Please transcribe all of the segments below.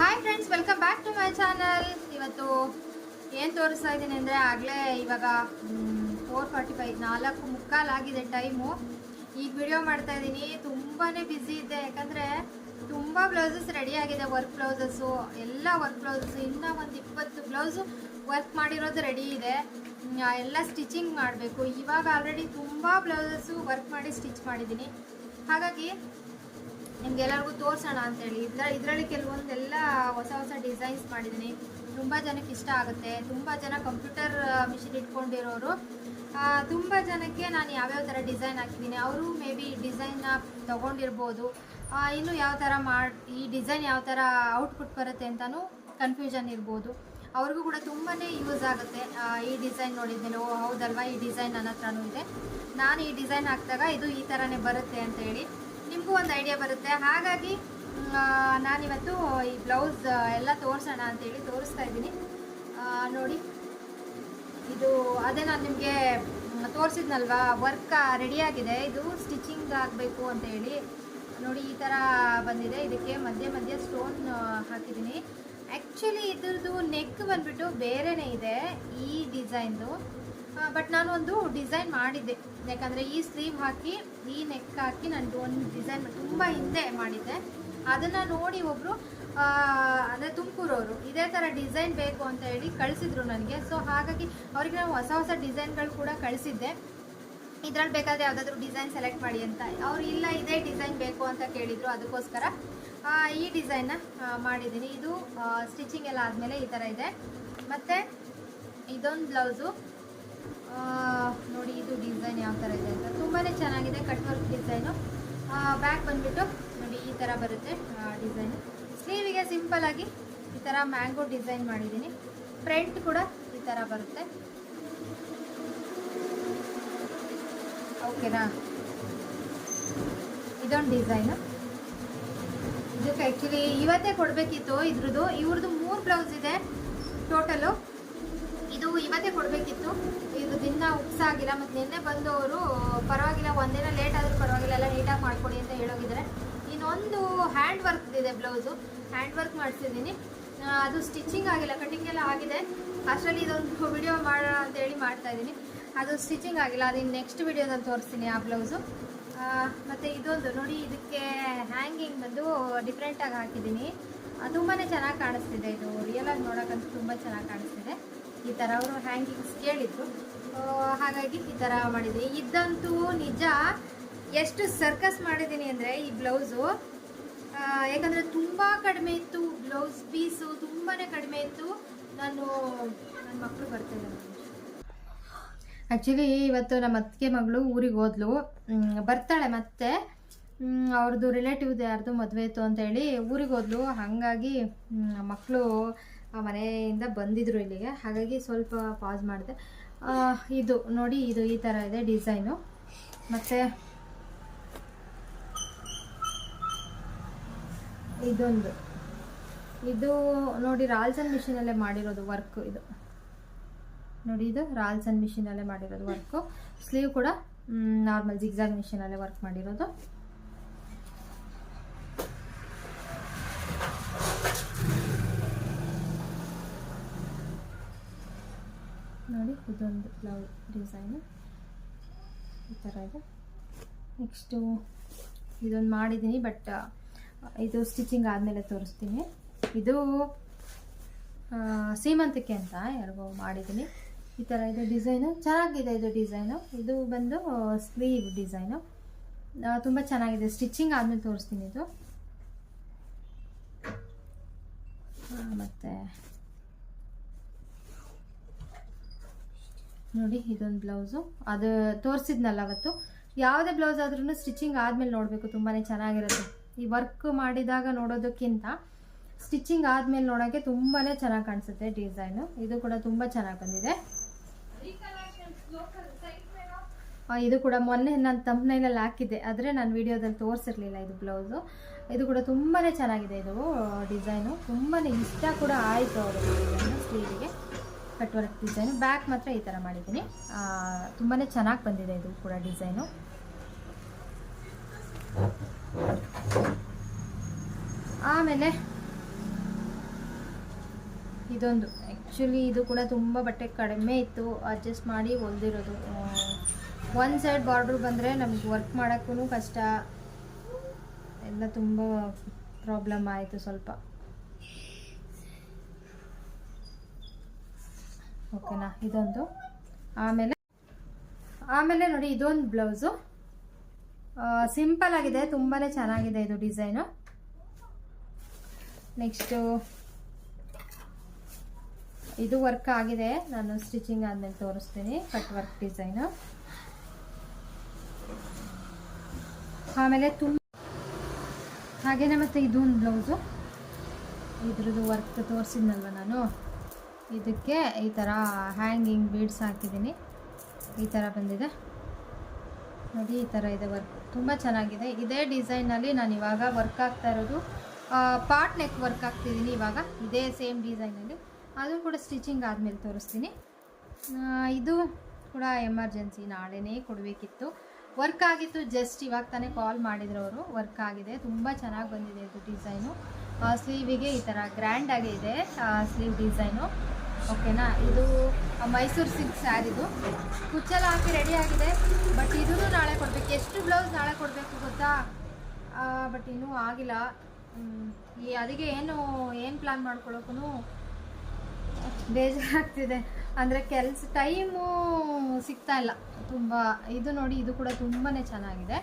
Hi friends welcome back to my channel ಇವತ್ತು ಏನು ತೋರಿಸ್ತಾ ಇದ್ದೀನಿ ಅಂದರೆ ಆಗಲೇ ಇವಾಗ ಫೋರ್ ಫಾರ್ಟಿ ಫೈವ್ ನಾಲ್ಕು ಮುಕ್ಕಾಲಾಗಿದೆ ಟೈಮು ಈಗ ವಿಡಿಯೋ ಮಾಡ್ತಾ ಇದ್ದೀನಿ. ತುಂಬಾ ಬ್ಯುಸಿ ಇದ್ದೆ ಯಾಕಂದರೆ ತುಂಬ ಬ್ಲೌಸಸ್ ಆಗಿದೆ. ವರ್ಕ್ ಬ್ಲೌಸಸ್ಸು ಎಲ್ಲ ವರ್ಕ್ ಬ್ಲೌಸಸ್ಸು ಇನ್ನೂ ಒಂದು ಇಪ್ಪತ್ತು ಬ್ಲೌಸು ವರ್ಕ್ ಮಾಡಿರೋದು ರೆಡಿ ಇದೆ. ಎಲ್ಲ ಸ್ಟಿಚಿಂಗ್ ಮಾಡಬೇಕು. ಇವಾಗ ಆಲ್ರೆಡಿ ತುಂಬ ಬ್ಲೌಸಸ್ಸು ವರ್ಕ್ ಮಾಡಿ ಸ್ಟಿಚ್ ಮಾಡಿದ್ದೀನಿ. ಹಾಗಾಗಿ ನಿಮ್ಗೆಲ್ಲರಿಗೂ ತೋರಿಸೋಣ ಅಂತೇಳಿ. ಇದ್ರ, ಇದರಲ್ಲಿ ಕೆಲವೊಂದೆಲ್ಲ ಹೊಸ ಹೊಸ ಡಿಸೈನ್ಸ್ ಮಾಡಿದ್ದೀನಿ. ತುಂಬ ಜನಕ್ಕೆ ಇಷ್ಟ ಆಗುತ್ತೆ. ತುಂಬ ಜನ ಕಂಪ್ಯೂಟರ್ ಮಿಷಿನ್ ಇಟ್ಕೊಂಡಿರೋರು. ತುಂಬ ಜನಕ್ಕೆ ನಾನು ಯಾವ್ಯಾವ ಥರ ಡಿಸೈನ್ ಹಾಕಿದ್ದೀನಿ. ಅವರು ಮೇ ಬಿ ಡಿಸೈನ್ನ ತೊಗೊಂಡಿರ್ಬೋದು. ಇನ್ನು ಯಾವ ಥರ ಮಾಡಿ, ಈ ಡಿಸೈನ್ ಯಾವ ಥರ ಔಟ್ಪುಟ್ ಬರುತ್ತೆ ಅಂತಲೂ ಕನ್ಫ್ಯೂಷನ್ ಇರ್ಬೋದು. ಅವ್ರಿಗೂ ಕೂಡ ತುಂಬಾ ಯೂಸ್ ಆಗುತ್ತೆ. ಈ ಡಿಸೈನ್ ನೋಡಿದ್ದೇನೆ ಓ, ಹೌದಲ್ವಾ, ಈ ಡಿಸೈನ್ ನನ್ನ ಹತ್ರನೂ ಇದೆ. ನಾನು ಈ ಡಿಸೈನ್ ಹಾಕಿದಾಗ ಇದು ಈ ಥರನೇ ಬರುತ್ತೆ ಅಂತ ಹೇಳಿ ನಿಮಗೂ ಒಂದು ಐಡಿಯಾ ಬರುತ್ತೆ. ಹಾಗಾಗಿ ನಾನಿವತ್ತು ಈ ಬ್ಲೌಸ್ ಎಲ್ಲ ತೋರಿಸೋಣ ಅಂತೇಳಿ ತೋರಿಸ್ತಾ ಇದ್ದೀನಿ. ನೋಡಿ. ಇದು, ಅದೇ ನಾನು ನಿಮಗೆ ತೋರಿಸಿದ್ನಲ್ವಾ? ವರ್ಕ್ ರೆಡಿಯಾಗಿದೆ ಇದು ಸ್ಟಿಚಿಂಗ್ ಆಗಬೇಕು ಅಂತ ಹೇಳಿ ನೋಡಿ, ಈ ಥರ ಬಂದಿದೆ. ಇದಕ್ಕೆ ಮಧ್ಯೆ ಮಧ್ಯೆ ಸ್ಟೋನ್ ಹಾಕಿದ್ದೀನಿ. ಆ್ಯಕ್ಚುಲಿ ಇದ್ರದ್ದು ನೆಕ್ ಬಂದುಬಿಟ್ಟು ಬೇರೆನೇ ಇದೆ ಈ ಡಿಸೈನ್ದು ಬಟ್ ನಾನು ಒಂದು ಡಿಸೈನ್ ಮಾಡಿದ್ದೆ. ಯಾಕಂದರೆ ಈ ಸ್ಲೀವ್ ಹಾಕಿ, ಈ ನೆಕ್ ಹಾಕಿ ನಾನು ಒಂದು ಡಿಸೈನ್ ತುಂಬ ಹಿಂದೆ ಮಾಡಿದ್ದೆ. ಅದನ್ನು ನೋಡಿ ಒಬ್ಬರು ಅಂದರೆ ತುಮಕೂರವರು, ಇದೇ ಥರ ಡಿಸೈನ್ ಬೇಕು ಅಂತ ಹೇಳಿ ಕಳಿಸಿದ್ರು ನನಗೆ. ಸೊ ಹಾಗಾಗಿ ಅವರಿಗೆ ನಾವು ಹೊಸ ಹೊಸ ಡಿಸೈನ್ಗಳು ಕೂಡ ಕಳಿಸಿದ್ದೆ. ಇದ್ರಲ್ಲಿ ಬೇಕಾದರೆ ಯಾವುದಾದ್ರೂ ಡಿಸೈನ್ ಸೆಲೆಕ್ಟ್ ಮಾಡಿ ಅಂತ. ಅವ್ರು, ಇಲ್ಲ, ಇದೇ ಡಿಸೈನ್ ಬೇಕು ಅಂತ ಕೇಳಿದರು, ಅದಕ್ಕೋಸ್ಕರ ಈ ಡಿಸೈನ್ನ ಮಾಡಿದ್ದೀನಿ. ಇದು ಸ್ಟಿಚಿಂಗ್ ಎಲ್ಲ ಆದಮೇಲೆ ಈ ಥರ ಇದೆ. ಮತ್ತು, ಇದೊಂದು ಬ್ಲೌಸು ನೋಡಿ ಇದು ಡಿಸೈನ್ ಯಾವ ಥರ ಇದೆ ಅಂತ. ತುಂಬಾ ಚೆನ್ನಾಗಿದೆ ಕಟ್ ವರ್ಕ್ ಡಿಸೈನು ಬ್ಯಾಕ್ ಬಂದ್ಬಿಟ್ಟು ನೋಡಿ ಈ ಥರ ಬರುತ್ತೆ ಡಿಸೈನು ಸ್ಲೀವಿಗೆ ಸಿಂಪಲಾಗಿ ಈ ಥರ ಮ್ಯಾಂಗೋ ಡಿಸೈನ್ ಮಾಡಿದ್ದೀನಿ. ಫ್ರಂಟ್ ಕೂಡ ಈ ಥರ ಬರುತ್ತೆ. ಓಕೆನಾ ಇದೊಂದು ಡಿಸೈನು ಇದಕ್ಕೆ ಆ್ಯಕ್ಚುಲಿ ಇವತ್ತೇ ಕೊಡಬೇಕಿತ್ತು ಇದ್ರದ್ದು. ಇವ್ರದ್ದು ಮೂರು ಬ್ಲೌಸ್ ಇದೆ. ಟೋಟಲು ಇದು ಇವತ್ತೇ ಕೊಡಬೇಕಿತ್ತು. ಇದು ದಿನ ಉಪ್ಸಾಗಿಲ್ಲ ಮತ್ತು ನಿನ್ನೆ ಬಂದವರು ಪರವಾಗಿಲ್ಲ, ಒಂದಿನ ಲೇಟ್ ಆದರೂ ಪರವಾಗಿಲ್ಲ, ಎಲ್ಲ ನೀಟಾಗಿ ಮಾಡ್ಕೊಡಿ ಅಂತ ಹೇಳೋಗಿದ್ದಾರೆ. ಇನ್ನೊಂದು ಹ್ಯಾಂಡ್ ವರ್ಕ್ ಇದೆ ಬ್ಲೌಸು ಹ್ಯಾಂಡ್ ವರ್ಕ್ ಮಾಡಿಸಿದ್ದೀನಿ ಅದು ಸ್ಟಿಚಿಂಗ್ ಆಗಿಲ್ಲ ಕಟಿಂಗ್ ಎಲ್ಲ ಆಗಿದೆ. ಅಷ್ಟರಲ್ಲಿ ಇದೊಂದು ವಿಡಿಯೋ ಮಾಡೋಣ ಅಂತೇಳಿ ಮಾಡ್ತಾ ಇದ್ದೀನಿ. ಅದು ಸ್ಟಿಚಿಂಗ್ ಆಗಿಲ್ಲ, ಅದು ನೆಕ್ಸ್ಟ್ ವಿಡಿಯೋದಲ್ಲಿ ತೋರಿಸ್ತೀನಿ ಆ ಬ್ಲೌಸು ಮತ್ತು ಇದೊಂದು ನೋಡಿ, ಇದಕ್ಕೆ ಹ್ಯಾಂಗಿಂಗ್ ಬಂದು ಡಿಫ್ರೆಂಟಾಗಿ ಹಾಕಿದ್ದೀನಿ. ತುಂಬಾ ಚೆನ್ನಾಗಿ ಕಾಣಿಸ್ತಿದೆ ಇದು. ರಿಯಲಾಗಿ ನೋಡೋಕ್ಕಂತೂ ತುಂಬ ಚೆನ್ನಾಗಿ ಕಾಣಿಸ್ತಿದೆ. ಈ ಥರ ಅವರು ಹ್ಯಾಂಗಿಂಗ್ಸ್ ಕೇಳಿದ್ರು. ಹಾಗಾಗಿ ಈ ಥರ ಮಾಡಿದ್ದೀನಿ ಇದಂತೂ ನಿಜ. ಎಷ್ಟು ಸರ್ಕಸ್ ಮಾಡಿದ್ದೀನಿ ಅಂದರೆ ಈ ಬ್ಲೌಸು ಯಾಕಂದರೆ ತುಂಬ ಕಡಿಮೆ ಇತ್ತು. ಬ್ಲೌಸ್ ಪೀಸು ತುಂಬಾ ಕಡಿಮೆ ಇತ್ತು. ನಾನು ನನ್ನ ಮಕ್ಕಳು ಬರ್ತಿದ್ದೆ ಆ್ಯಕ್ಚುಲಿ ಇವತ್ತು ನಮ್ಮ ಅತ್ತಿಗೆ ಮಗಳು ಊರಿಗೆ ಹೋದ್ಲು. ಬರ್ತಾಳೆ ಮತ್ತೆ. ಅವ್ರದ್ದು ರಿಲೇಟಿವ್ದು ಯಾರ್ದು ಮದುವೆ ಇತ್ತು ಅಂತೇಳಿ ಊರಿಗೆ ಹೋದ್ಲು. ಹಾಗಾಗಿ ಮಕ್ಕಳು ಮನೆಯಿಂದ ಬಂದಿದ್ರು ಇಲ್ಲಿಗೆ. ಹಾಗಾಗಿ ಸ್ವಲ್ಪ ಪಾಸ್ ಮಾಡಿದೆ. ಆ, ಇದು ನೋಡಿ ಇದು ಈ ಥರ ಇದೆ ಡಿಸೈನು. ಮತ್ತು ಇದೊಂದು. ಇದು ನೋಡಿ ರಾಲ್ಸನ್ ಮಿಷಿನಲ್ಲೇ ಮಾಡಿರೋದು ವರ್ಕ್ ಇದು. ನೋಡಿ ಇದು ರಾಲ್ಸನ್ ಮಿಷಿನಲ್ಲೇ ಮಾಡಿರೋದು ವರ್ಕು. ಸ್ಲೀವ್ ಕೂಡ ನಾರ್ಮಲ್ ಜಿಗ್ಜಾಗ್ ಮಿಷಿನಲ್ಲೇ ವರ್ಕ್ ಮಾಡಿರೋದು. ನೋಡಿ, ಇದೊಂದು ಬ್ಲೌಸ್ ಡಿಸೈನು ಈ ಥರ ಇದೆ. ನೆಕ್ಸ್ಟು ಇದೊಂದು ಮಾಡಿದ್ದೀನಿ ಬಟ್ ಇದು ಸ್ಟಿಚಿಂಗ್ ಆದಮೇಲೆ ತೋರಿಸ್ತೀನಿ. ಇದು ಸೀಮಂತಕ್ಕೆ ಸೀಮಂತಿಕೆ ಅಂತ ಯಾರಿಗೋ ಮಾಡಿದ್ದೀನಿ ಈ ಥರ ಇದು ಡಿಸೈನು ಚೆನ್ನಾಗಿದೆ ಇದು ಡಿಸೈನು ಇದು ಬಂದು ಸ್ಲೀವ್ ಡಿಸೈನು ತುಂಬ ಚೆನ್ನಾಗಿದೆ. ಸ್ಟಿಚಿಂಗ್ ಆದಮೇಲೆ ತೋರಿಸ್ತೀನಿ ಇದು. ಮತ್ತೆ ನೋಡಿ, ಇದೊಂದು ಬ್ಲೌಸು. ಅದು ತೋರಿಸಿದ್ನಲ್ಲ ಅವತ್ತು. ಯಾವುದೇ ಬ್ಲೌಸ್ ಆದ್ರೂ ಸ್ಟಿಚಿಂಗ್ ಆದಮೇಲೆ ನೋಡಬೇಕು ತುಂಬಾ ಚೆನ್ನಾಗಿರುತ್ತೆ. ಈ ವರ್ಕ್ ಮಾಡಿದಾಗ ನೋಡೋದಕ್ಕಿಂತ ಸ್ಟಿಚಿಂಗ್ ಆದಮೇಲೆ ನೋಡೋಕ್ಕೆ ತುಂಬಾ ಚೆನ್ನಾಗಿ ಕಾಣಿಸುತ್ತೆ ಡಿಸೈನು. ಇದು ಕೂಡ ತುಂಬ ಚೆನ್ನಾಗಿ ಬಂದಿದೆ. ಇದು ಕೂಡ ಮೊನ್ನೆ ನಾನು ತಮ್ಮನೇಲಲ್ಲಿ ಹಾಕಿದ್ದೆ. ಆದರೆ ನಾನು ವಿಡಿಯೋದಲ್ಲಿ ತೋರಿಸಿರ್ಲಿಲ್ಲ ಇದು ಬ್ಲೌಸು. ಇದು ಕೂಡ ತುಂಬಾ ಚೆನ್ನಾಗಿದೆ ಇದು ಡಿಸೈನು. ತುಂಬಾ ಇಷ್ಟ ಕೂಡ ಆಯಿತು ಅವರು ಕಟ್ ವರ್ಕ್ ಡಿಸೈನು. ಬ್ಯಾಕ್ ಮಾತ್ರ ಈ ಥರ ಮಾಡಿದ್ದೀನಿ. ತುಂಬಾ ಚೆನ್ನಾಗಿ ಬಂದಿದೆ ಇದು ಕೂಡ ಡಿಸೈನು. ಆಮೇಲೆ ಇದೊಂದು. ಆ್ಯಕ್ಚುಲಿ ಇದು ಕೂಡ ತುಂಬ ಬಟ್ಟೆ ಕಡಿಮೆ ಇತ್ತು. ಅಡ್ಜಸ್ಟ್ ಮಾಡಿ ಹೊಲ್ದಿರೋದು. ಒನ್ ಸೈಡ್ ಬಾರ್ಡ್ರ್ ಬಂದರೆ ನಮಗೆ ವರ್ಕ್ ಮಾಡೋಕ್ಕೂ ಕಷ್ಟ. ಎಲ್ಲ ತುಂಬ ಪ್ರಾಬ್ಲಮ್ ಆಯಿತು ಸ್ವಲ್ಪ. ಓಕೆನಾ? ಇದೊಂದು. ಆಮೇಲೆ ಆಮೇಲೆ ನೋಡಿ ಇದೊಂದು ಬ್ಲೌಸು. ಸಿಂಪಲ್ ಆಗಿದೆ ತುಂಬಾ ಚೆನ್ನಾಗಿದೆ ಇದು ಡಿಸೈನು. ನೆಕ್ಸ್ಟು, ಇದು ವರ್ಕ್ ಆಗಿದೆ. ನಾನು ಸ್ಟಿಚಿಂಗ್ ಆದಮೇಲೆ ತೋರಿಸ್ತೀನಿ, ಕಟ್ ವರ್ಕ್ ಡಿಸೈನು. ಆಮೇಲೆ ತುಂಬ ಹಾಗೇನೆ ಮತ್ತೆ ಇದೊಂದು ಬ್ಲೌಸು. ಇದ್ರದ್ದು ವರ್ಕ್ ತೋರಿಸಿದ್ನಲ್ವ ನಾನು? ಇದಕ್ಕೆ ಈ ಥರ ಹ್ಯಾಂಗಿಂಗ್ ಬೀಡ್ಸ್ ಹಾಕಿದ್ದೀನಿ. ಈ ಥರ ಬಂದಿದೆ. ನೋಡಿ, ಈ ಥರ ಇದೆ ವರ್ಕ್ ತುಂಬ ಚೆನ್ನಾಗಿದೆ. ಇದೇ ಡಿಸೈನಲ್ಲಿ ನಾನು ಇವಾಗ ವರ್ಕ್ ಆಗ್ತಾ ಇರೋದು ಪಾರ್ಟ್ ನೆಕ್ ವರ್ಕ್ ಆಗ್ತಿದ್ದೀನಿ ಇವಾಗ. ಇದೇ ಸೇಮ್ ಡಿಸೈನಲ್ಲಿ ಅದು ಕೂಡ ಸ್ಟಿಚಿಂಗ್ ಆದಮೇಲೆ ತೋರಿಸ್ತೀನಿ. ಇದು ಕೂಡ ಎಮರ್ಜೆನ್ಸಿ ನಾಳೆನೇ ಕೊಡಬೇಕಿತ್ತು. ವರ್ಕ್ ಆಗಿತ್ತು ಜಸ್ಟ್ ಇವಾಗ ತಾನೇ ಕಾಲ್ ಮಾಡಿದ್ರು ಅವರು. ವರ್ಕ್ ಆಗಿದೆ. ತುಂಬ ಚೆನ್ನಾಗಿ ಬಂದಿದೆ ಇದು ಡಿಸೈನು ಸ್ಲೀವಿಗೆ ಈ ಥರ ಗ್ರ್ಯಾಂಡಾಗಿ ಇದೆ. ಸ್ಲೀವ್ ಡಿಸೈನು ಓಕೆನಾ? ಇದು ಮೈಸೂರು ಸಿಲ್ಕ್ ಸ್ಯಾರಿದು. ಕುಚ್ಚೆಲ್ಲ ಹಾಕಿ ರೆಡಿ ಆಗಿದೆ. ಬಟ್ ಇದೂ ನಾಳೆ ಕೊಡಬೇಕು. ಎಷ್ಟು ಬ್ಲೌಸ್ ನಾಳೆ ಕೊಡಬೇಕು ಗೊತ್ತಾ? ಬಟ್ ಇನ್ನೂ ಆಗಿಲ್ಲ. ಈ ಅದಕ್ಕೆ ಏನು ಏನು ಪ್ಲ್ಯಾನ್ ಮಾಡ್ಕೊಳ್ಳೋಕ್ಕೂ ಬೇಜಾರಾಗ್ತಿದೆ. ಅಂದರೆ ಕೆಲಸ, ಟೈಮು ಸಿಗ್ತಾ ಇಲ್ಲ. ತುಂಬ, ಇದು ನೋಡಿ, ಇದು ಕೂಡ ತುಂಬಾ ಚೆನ್ನಾಗಿದೆ.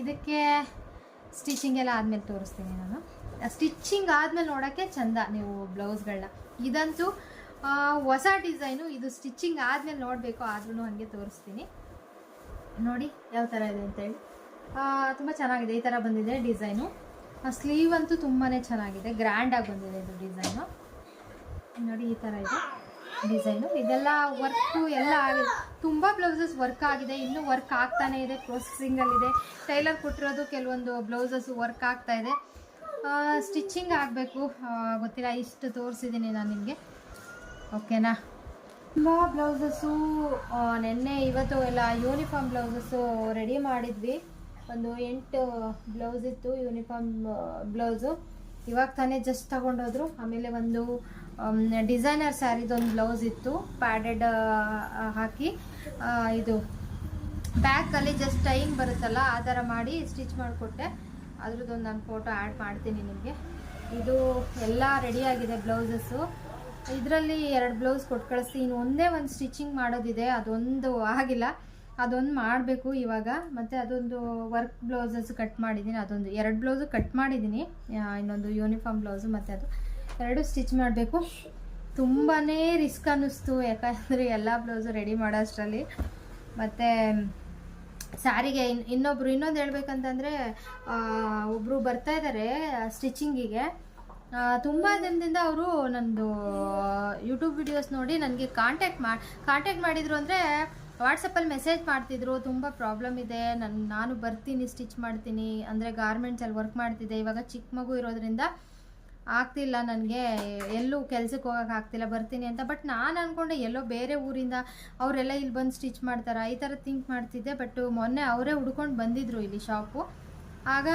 ಇದಕ್ಕೆ ಸ್ಟಿಚಿಂಗ್ ಎಲ್ಲ ಆದಮೇಲೆ ತೋರಿಸ್ತೀನಿ ನಾನು. ಸ್ಟಿಚಿಂಗ್ ಆದಮೇಲೆ ನೋಡೋಕ್ಕೆ ಚಂದ ನೀವು ಬ್ಲೌಸ್ಗಳನ್ನ ಇದಂತೂ ಹೊಸ ಡಿಸೈನು, ಇದು ಸ್ಟಿಚ್ಚಿಂಗ್ ಆದಮೇಲೆ ನೋಡಬೇಕು ಆದ್ರೂ ಹಂಗೆ ತೋರಿಸ್ತೀನಿ. ನೋಡಿ, ಯಾವ ಥರ ಇದೆ ಅಂತೇಳಿ ತುಂಬ ಚೆನ್ನಾಗಿದೆ, ಈ ಥರ ಬಂದಿದೆ ಡಿಸೈನು. ಸ್ಲೀವ್ ಅಂತೂ ತುಂಬಾ ಚೆನ್ನಾಗಿದೆ, ಗ್ರ್ಯಾಂಡಾಗಿ ಬಂದಿದೆ ಇದು ಡಿಸೈನು. ನೋಡಿ, ಈ ಥರ ಇದೆ ಡಿಸೈನು. ಇದೆಲ್ಲ ವರ್ಕು ಎಲ್ಲ ಆಗಿದೆ ತುಂಬ ಬ್ಲೌಸಸ್ ವರ್ಕ್ ಆಗಿದೆ, ಇನ್ನೂ ವರ್ಕ್ ಆಗ್ತಾನೆ ಇದೆ ಪ್ರೊಸೆಸಿಂಗಲ್ಲಿದೆ ಟೈಲರ್ ಕೊಟ್ಟಿರೋದು ಕೆಲವೊಂದು ಬ್ಲೌಸಸ್ ವರ್ಕ್ ಆಗ್ತಾ ಇದೆ. ಸ್ಟಿಚಿಂಗ್ ಆಗಬೇಕು. ಗೊತ್ತಿಲ್ಲ, ಇಷ್ಟು ತೋರಿಸಿದ್ದೀನಿ ನಾನು ನಿಮಗೆ. ಓಕೆನಾ ತುಂಬ ಬ್ಲೌಸಸ್ಸು ನಿನ್ನೆ ಇವತ್ತು ಎಲ್ಲ ಯೂನಿಫಾರ್ಮ್ ಬ್ಲೌಸಸ್ಸು ರೆಡಿ ಮಾಡಿದ್ವಿ. ಒಂದು ಎಂಟು ಬ್ಲೌಸ್ ಇತ್ತು ಯೂನಿಫಾರ್ಮ್ ಬ್ಲೌಸು. ಇವಾಗ ತಾನೇ ಜಸ್ಟ್ ತಗೊಂಡೋದ್ರು. ಆಮೇಲೆ ಒಂದು ಡಿಸೈನರ್ ಸ್ಯಾರಿದೊಂದು ಬ್ಲೌಸ್ ಇತ್ತು ಪ್ಯಾಡೆಡ್ ಹಾಕಿ. ಇದು ಬ್ಯಾಕಲ್ಲಿ ಜಸ್ಟ್ ಟೈಮ್ ಬರುತ್ತಲ್ಲ, ಆ ಥರ ಮಾಡಿ ಸ್ಟಿಚ್ ಮಾಡಿಕೊಟ್ಟೆ. ಅದ್ರದ್ದೊಂದು ನಾನು ಫೋಟೋ ಆ್ಯಡ್ ಮಾಡ್ತೀನಿ ನಿಮಗೆ. ಇದು ಎಲ್ಲ ರೆಡಿಯಾಗಿದೆ ಬ್ಲೌಸಸ್ಸು. ಇದರಲ್ಲಿ ಎರಡು ಬ್ಲೌಸ್ ಕೊಟ್ಟು ಕಳಿಸಿ, ಇನ್ನು ಒಂದೇ ಒಂದು ಸ್ಟಿಚಿಂಗ್ ಮಾಡೋದಿದೆ, ಅದೊಂದು ಆಗಿಲ್ಲ. ಅದೊಂದು ಮಾಡಬೇಕು ಇವಾಗ. ಮತ್ತು ಅದೊಂದು ವರ್ಕ್ ಬ್ಲೌಸಸ್ ಕಟ್ ಮಾಡಿದ್ದೀನಿ ಅದೊಂದು ಎರಡು ಬ್ಲೌಸು ಕಟ್ ಮಾಡಿದ್ದೀನಿ ಇನ್ನೊಂದು ಯೂನಿಫಾರ್ಮ್ ಬ್ಲೌಸು ಮತ್ತು ಅದು. ಎರಡು ಸ್ಟಿಚ್ ಮಾಡಬೇಕು. ತುಂಬಾ ರಿಸ್ಕ್ ಅನ್ನಿಸ್ತು, ಯಾಕಂದರೆ ಎಲ್ಲ ಬ್ಲೌಸು ರೆಡಿ ಮಾಡೋ ಅಷ್ಟರಲ್ಲಿ. ಮತ್ತು ಸ್ಯಾರಿಗೆ ಇನ್, ಇನ್ನೊಬ್ರು, ಇನ್ನೊಂದು ಹೇಳ್ಬೇಕಂತಂದರೆ ಒಬ್ಬರು ಬರ್ತಾ ಇದ್ದಾರೆ ಸ್ಟಿಚಿಂಗಿಗೆ. ತುಂಬ ದಿನದಿಂದ ಅವರು ನಂದು ಯೂಟ್ಯೂಬ್ ವಿಡಿಯೋಸ್ ನೋಡಿ ನನಗೆ ಕಾಂಟ್ಯಾಕ್ಟ್ ಮಾಡಿ ಕಾಂಟ್ಯಾಕ್ಟ್ ಮಾಡಿದರು ಅಂದರೆ ವಾಟ್ಸಪ್ಪಲ್ಲಿ ಮೆಸೇಜ್ ಮಾಡ್ತಿದ್ರು, ತುಂಬ ಪ್ರಾಬ್ಲಮ್ ಇದೆ ನನ್ನ ನಾನು ಬರ್ತೀನಿ ಸ್ಟಿಚ್ ಮಾಡ್ತೀನಿ, ಅಂದರೆ ಗಾರ್ಮೆಂಟ್ಸಲ್ಲಿ ವರ್ಕ್ ಮಾಡ್ತಿದ್ದೆ, ಇವಾಗ ಚಿಕ್ಕ ಮಗು ಇರೋದ್ರಿಂದ ಆಗ್ತಿಲ್ಲ ನನಗೆ, ಎಲ್ಲೂ ಕೆಲ್ಸಕ್ಕೆ ಹೋಗೋಕೆ ಆಗ್ತಿಲ್ಲ, ಬರ್ತೀನಿ ಅಂತ. ಬಟ್ ನಾನು ಅಂದ್ಕೊಂಡೆ ಎಲ್ಲೋ ಬೇರೆ ಊರಿಂದ ಅವರೆಲ್ಲ ಇಲ್ಲಿ ಬಂದು ಸ್ಟಿಚ್ ಮಾಡ್ತಾರೆ? ಈ ಥರ ಥಿಂಕ್ ಮಾಡ್ತಿದ್ದೆ ಬಟ್ ಮೊನ್ನೆ ಅವರೇ ಹುಡ್ಕೊಂಡು ಬಂದಿದ್ರು ಇಲ್ಲಿ ಶಾಪು ಆಗ,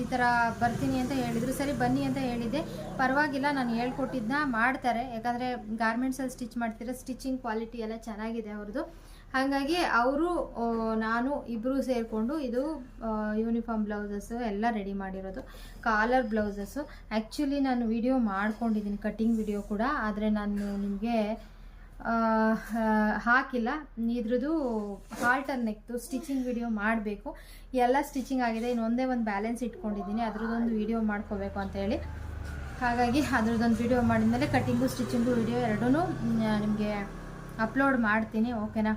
ಈ ಥರ ಬರ್ತೀನಿ ಅಂತ ಹೇಳಿದರು. ಸರಿ, ಬನ್ನಿ ಅಂತ ಹೇಳಿದ್ದೆ. ಪರವಾಗಿಲ್ಲ, ನಾನು ಹೇಳ್ಕೊಟ್ಟಿದ್ದನ್ನ ಮಾಡ್ತಾರೆ. ಯಾಕಂದರೆ ಗಾರ್ಮೆಂಟ್ಸಲ್ಲಿ ಸ್ಟಿಚ್ ಮಾಡ್ತಿರೋ ಸ್ಟಿಚಿಂಗ್ ಕ್ವಾಲಿಟಿ ಎಲ್ಲ ಚೆನ್ನಾಗಿದೆ ಅವ್ರದ್ದು. ಹಾಗಾಗಿ ಅವರು ನಾನು ಇಬ್ಬರು ಸೇರಿಕೊಂಡು ಇದು ಯೂನಿಫಾರ್ಮ್ ಬ್ಲೌಸಸ್ಸು ಎಲ್ಲ ರೆಡಿ ಮಾಡಿರೋದು. ಕಾಲರ್ ಬ್ಲೌಸಸ್ಸು ಆ್ಯಕ್ಚುಲಿ ನಾನು ವಿಡಿಯೋ ಮಾಡ್ಕೊಂಡಿದ್ದೀನಿ ಕಟ್ಟಿಂಗ್ ವಿಡಿಯೋ ಕೂಡ. ಆದರೆ ನಾನು ನಿಮಗೆ ಹಾಕಿಲ್ಲ. ಇದ್ರದ್ದು ಹಾಲ್ಟರ್ ನೆಕ್ತು ಸ್ಟಿಚಿಂಗ್ ವಿಡಿಯೋ ಮಾಡಬೇಕು. ಎಲ್ಲ ಸ್ಟಿಚಿಂಗ್ ಆಗಿದೆ. ಇನ್ನು ಒಂದೇ ಒಂದು ಬ್ಯಾಲೆನ್ಸ್ ಇಟ್ಕೊಂಡಿದ್ದೀನಿ. ಅದ್ರದ್ದೊಂದು ವಿಡಿಯೋ ಮಾಡ್ಕೋಬೇಕು ಅಂತೇಳಿ ಹಾಗಾಗಿ ಅದ್ರದ್ದೊಂದು ವಿಡಿಯೋ ಮಾಡಿದ್ಮೇಲೆ ಕಟ್ಟಿಂಗು ಸ್ಟಿಚಿಂಗು ವಿಡಿಯೋ ಎರಡೂ ನಿಮಗೆ ಅಪ್ಲೋಡ್ ಮಾಡ್ತೀನಿ. ಓಕೆನಾ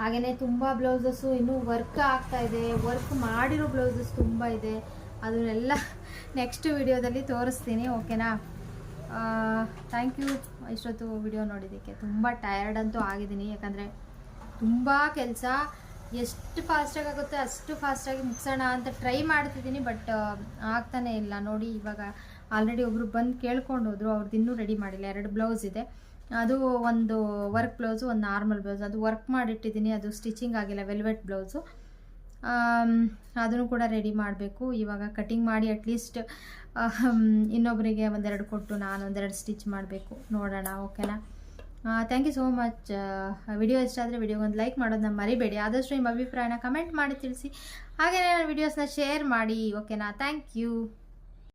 ಹಾಗೆಯೇ ತುಂಬ ಬ್ಲೌಸಸ್ಸು ಇನ್ನೂ ವರ್ಕ್ ಆಗ್ತಾ ಇದೆ. ವರ್ಕ್ ಮಾಡಿರೋ ಬ್ಲೌಸಸ್ ತುಂಬ ಇದೆ. ಅದನ್ನೆಲ್ಲ ನೆಕ್ಸ್ಟ್ ವಿಡಿಯೋದಲ್ಲಿ ತೋರಿಸ್ತೀನಿ ಓಕೆನಾ ಥ್ಯಾಂಕ್ ಯು ಇಷ್ಟೊತ್ತು ವಿಡಿಯೋ ನೋಡಿದ್ದಕ್ಕೆ ತುಂಬ ಟಯರ್ಡ್ ಅಂತೂ ಆಗಿದ್ದೀನಿ. ಯಾಕಂದರೆ ತುಂಬ ಕೆಲಸ. ಎಷ್ಟು ಫಾಸ್ಟಾಗಿ ಆಗುತ್ತೆ ಅಷ್ಟು ಫಾಸ್ಟಾಗಿ ಮುಗಿಸೋಣ ಅಂತ ಟ್ರೈ ಮಾಡ್ತಿದ್ದೀನಿ ಬಟ್ ಆಗ್ತಾನೆ ಇಲ್ಲ. ನೋಡಿ, ಇವಾಗ ಆಲ್ರೆಡಿ ಒಬ್ಬರು ಬಂದು ಕೇಳ್ಕೊಂಡು ಹೋದರು. ಅವ್ರದ್ದು ಇನ್ನೂ ರೆಡಿ ಮಾಡಿಲ್ಲ. ಎರಡು ಬ್ಲೌಸ್ ಇದೆ. ಅದು ಒಂದು ವರ್ಕ್ ಬ್ಲೌಸು ಒಂದು ನಾರ್ಮಲ್ ಬ್ಲೌಸ್ ಅದು ವರ್ಕ್ ಮಾಡಿಟ್ಟಿದ್ದೀನಿ. ಅದು ಸ್ಟಿಚಿಂಗ್ ಆಗಿಲ್ಲ ವೆಲ್ವೆಟ್ ಬ್ಲೌಸು ಅದನ್ನು ಕೂಡ ರೆಡಿ ಮಾಡಬೇಕು. ಇವಾಗ ಕಟಿಂಗ್ ಮಾಡಿ ಅಟ್ಲೀಸ್ಟ್ ಇನ್ನೊಬ್ಬರಿಗೆ ಒಂದೆರಡು ಕೊಟ್ಟು ನಾನು ಒಂದೆರಡು ಸ್ಟಿಚ್ ಮಾಡಬೇಕು. ನೋಡೋಣ ಓಕೆನಾ thank you so much video ಇಷ್ಟ ಆದರೆ ವಿಡಿಯೋಗೊಂದು ಲೈಕ್ ಮಾಡೋದನ್ನ ಮರಿಬೇಡಿ. ಆದಷ್ಟು ನಿಮ್ಮ ಅಭಿಪ್ರಾಯನ ಕಮೆಂಟ್ ಮಾಡಿ ತಿಳಿಸಿ. ಹಾಗೆಯೇ ವಿಡಿಯೋಸ್ನ ಶೇರ್ ಮಾಡಿ ಓಕೆನಾ ಥ್ಯಾಂಕ್ ಯು